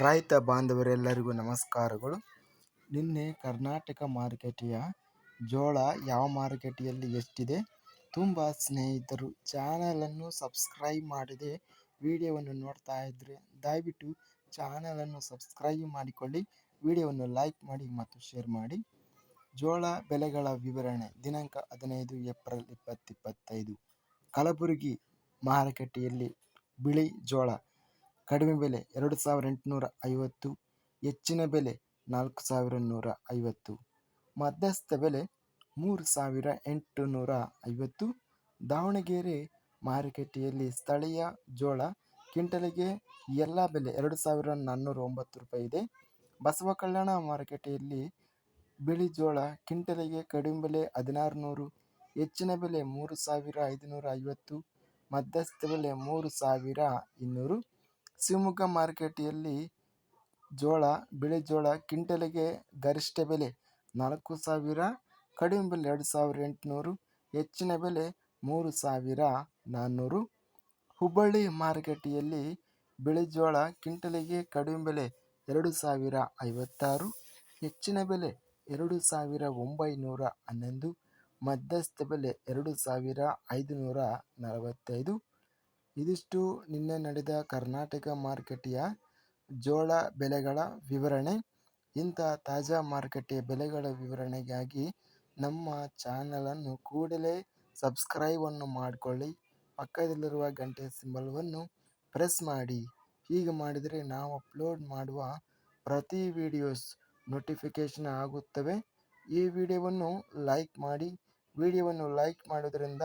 ರೈತ ಬಾಂಧವರೆಲ್ಲರಿಗೂ ನಮಸ್ಕಾರಗಳು. ನಿನ್ನೆ ಕರ್ನಾಟಕ ಮಾರುಕಟ್ಟೆಯ ಜೋಳ ಯಾವ ಮಾರುಕಟ್ಟೆಯಲ್ಲಿ ಎಷ್ಟಿದೆ? ತುಂಬ ಸ್ನೇಹಿತರು, ಚಾನಲನ್ನು ಸಬ್ಸ್ಕ್ರೈಬ್ ಮಾಡಿದೆ ವಿಡಿಯೋವನ್ನು ನೋಡ್ತಾ ಇದ್ದರೆ ದಯವಿಟ್ಟು ಚಾನಲನ್ನು ಸಬ್ಸ್ಕ್ರೈಬ್ ಮಾಡಿಕೊಳ್ಳಿ, ವಿಡಿಯೋವನ್ನು ಲೈಕ್ ಮಾಡಿ ಮತ್ತು ಶೇರ್ ಮಾಡಿ. ಜೋಳ ಬೆಲೆಗಳ ವಿವರಣೆ, ದಿನಾಂಕ ಹದಿನೈದು ಏಪ್ರಿಲ್ ಇಪ್ಪತ್ತಿಪ್ಪತ್ತೈದು ಕಲಬುರಗಿ ಮಾರುಕಟ್ಟೆಯಲ್ಲಿ ಬಿಳಿ ಜೋಳ ಕಡಿಮೆ ಬೆಲೆ ಎರಡು ಸಾವಿರ ಎಂಟುನೂರ ಐವತ್ತು ಹೆಚ್ಚಿನ ಬೆಲೆ ನಾಲ್ಕು ಸಾವಿರ ನೂರ ಐವತ್ತು ಮಧ್ಯಸ್ಥ ಬೆಲೆ ಮೂರು ಸಾವಿರ ಎಂಟುನೂರ ಐವತ್ತು ದಾವಣಗೆರೆ ಮಾರುಕಟ್ಟೆಯಲ್ಲಿ ಸ್ಥಳೀಯ ಜೋಳ ಕ್ವಿಂಟಲಿಗೆ ಎಲ್ಲ ಬೆಲೆ ಎರಡು ಸಾವಿರ ನಾನ್ನೂರ ಒಂಬತ್ತು ರೂಪಾಯಿ ಇದೆ. ಬಸವ ಕಲ್ಯಾಣ ಮಾರುಕಟ್ಟೆಯಲ್ಲಿ ಬಿಳಿ ಜೋಳ ಕ್ವಿಂಟಲಿಗೆ ಕಡಿಮೆ ಬೆಲೆ ಹದಿನಾರು ನೂರು ಹೆಚ್ಚಿನ ಬೆಲೆ ಮೂರು ಸಾವಿರ ಐದುನೂರ ಐವತ್ತು ಮಧ್ಯಸ್ಥ ಬೆಲೆ ಮೂರು ಸಾವಿರ ಇನ್ನೂರು ಶಿವಮೊಗ್ಗ ಮಾರುಕಟ್ಟೆಯಲ್ಲಿ ಜೋಳ, ಬಿಳಿ ಜೋಳ, ಕ್ವಿಂಟಲಿಗೆ ಗರಿಷ್ಠ ಬೆಲೆ ನಾಲ್ಕು ಸಾವಿರ, ಕಡಿಮೆ ಬೆಲೆ ಎರಡು ಸಾವಿರ ಎಂಟುನೂರು, ಹೆಚ್ಚಿನ ಬೆಲೆ ಮೂರು ಸಾವಿರ ನಾನ್ನೂರು. ಹುಬ್ಬಳ್ಳಿ ಮಾರುಕಟ್ಟೆಯಲ್ಲಿ ಬಿಳಿ ಜೋಳ, ಕ್ವಿಂಟಲಿಗೆ ಕಡಿಮೆ ಬೆಲೆ ಎರಡು ಸಾವಿರ ಐವತ್ತಾರು, ಹೆಚ್ಚಿನ ಬೆಲೆ ಎರಡು ಸಾವಿರ ಒಂಬೈನೂರ ಹನ್ನೊಂದು, ಮಧ್ಯಸ್ಥ ಬೆಲೆ ಎರಡು ಸಾವಿರ ಐದುನೂರ ನಲವತ್ತೈದು. ಇದಿಷ್ಟು ನಿನ್ನೆ ನಡೆದ ಕರ್ನಾಟಕ ಮಾರುಕಟ್ಟೆಯ ಜೋಳ ಬೆಲೆಗಳ ವಿವರಣೆ. ಇಂಥ ತಾಜಾ ಮಾರುಕಟ್ಟೆಯ ಬೆಲೆಗಳ ವಿವರಣೆಗಾಗಿ ನಮ್ಮ ಚಾನಲನ್ನು ಕೂಡಲೇ ಸಬ್ಸ್ಕ್ರೈಬನ್ನು ಮಾಡಿಕೊಳ್ಳಿ. ಪಕ್ಕದಲ್ಲಿರುವ ಗಂಟೆ ಸಿಂಬಲ್ವನ್ನು ಪ್ರೆಸ್ ಮಾಡಿ. ಹೀಗೆ ಮಾಡಿದರೆ ನಾವು ಅಪ್ಲೋಡ್ ಮಾಡುವ ಪ್ರತಿ ವಿಡಿಯೋಸ್ ನೋಟಿಫಿಕೇಷನ್ ಆಗುತ್ತವೆ. ಈ ವಿಡಿಯೋವನ್ನು ಲೈಕ್ ಮಾಡಿ. ವಿಡಿಯೋವನ್ನು ಲೈಕ್ ಮಾಡೋದರಿಂದ